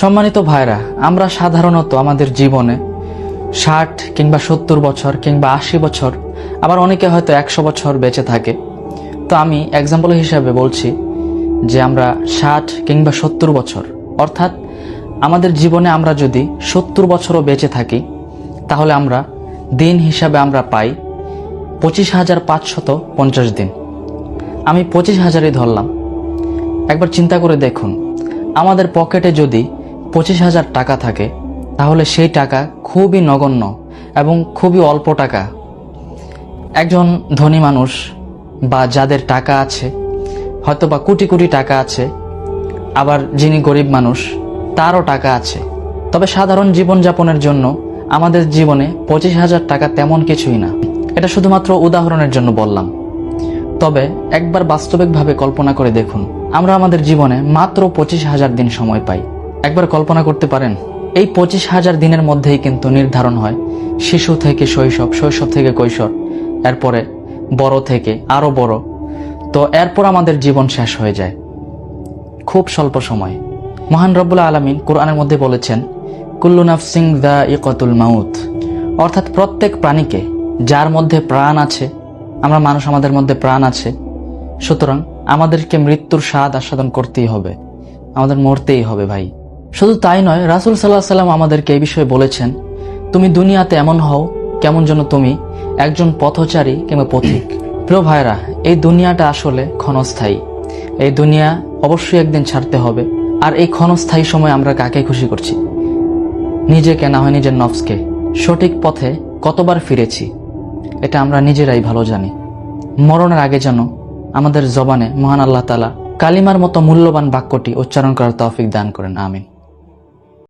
সম্মানিত ভাইরা, আমরা সাধারণত আমাদের জীবনে ষাট কিংবা সত্তর বছর কিংবা আশি বছর, আবার অনেকে হয়তো একশো বছর বেঁচে থাকে। তো আমি এক্সাম্পল হিসাবে বলছি যে আমরা ষাট কিংবা সত্তর বছর, অর্থাৎ আমাদের জীবনে আমরা যদি সত্তর বছরও বেঁচে থাকি, তাহলে আমরা দিন হিসাবে আমরা পাই পঁচিশ হাজার পাঁচশত পঞ্চাশ দিন। আমি পঁচিশ হাজারই ধরলাম। একবার চিন্তা করে দেখুন, আমাদের পকেটে যদি পঁচিশ হাজার টাকা থাকে, তাহলে সেই টাকা খুবই নগণ্য এবং খুবই অল্প টাকা। একজন ধনী মানুষ বা যাদের টাকা আছে হয়তো বা কোটি কোটি টাকা আছে, আবার যিনি গরিব মানুষ, তারও টাকা আছে। তবে সাধারণ জীবনযাপনের জন্য আমাদের জীবনে পঁচিশ হাজার টাকা তেমন কিছুই না। এটা শুধুমাত্র উদাহরণের জন্য বললাম। তবে একবার বাস্তবিকভাবে কল্পনা করে দেখুন, আমরা আমাদের জীবনে মাত্র পঁচিশ হাজার দিন সময় পাই। একবার কল্পনা করতে পারেন, এই পঁচিশ হাজার দিনের মধ্যেই কিন্তু নির্ধারণ হয়। শিশু থেকে শৈশব শৈশব থেকে কৈশোর, এরপরে বড় থেকে আরও বড়। তো এরপর আমাদের জীবন শেষ হয়ে যায়। খুব স্বল্প সময়। মহান রব্বুল আলমিন কোরআনের মধ্যে বলেছেন কুল্লুনাফ সিং দ্য ইকতুল মাউত। অর্থাৎ প্রত্যেক প্রাণীকে যার মধ্যে প্রাণ আছে, আমরা মানুষ আমাদের মধ্যে প্রাণ আছে, সুতরাং আমাদেরকে মৃত্যুর স্বাদ আস্বাদন করতেই হবে। আমাদের মরতেই হবে ভাই। শুধু তাই নয়, রাসুল সাল্লাহ সাল্লাম আমাদেরকে এই বিষয়ে বলেছেন, তুমি দুনিয়াতে এমন হও কেমন যেন তুমি একজন পথচারী কিংবা পথিক। প্রিয় ভাইরা এই দুনিয়াটা আসলে ক্ষণস্থায়ী। এই দুনিয়া অবশ্যই একদিন ছাড়তে হবে, আর এই ক্ষণস্থায়ী সময় আমরা কাকে খুশি করছি? নিজেকে না হয় নিজের নফসকে। সঠিক পথে কতবার ফিরেছি, এটা আমরা নিজেরাই ভালো জানি। মরণের আগে যেন আমাদের জবানে মহান আল্লাহ তালা কালিমার মতো মূল্যবান বাক্যটি উচ্চারণ করার তৌফিক দান করেন, আমিন।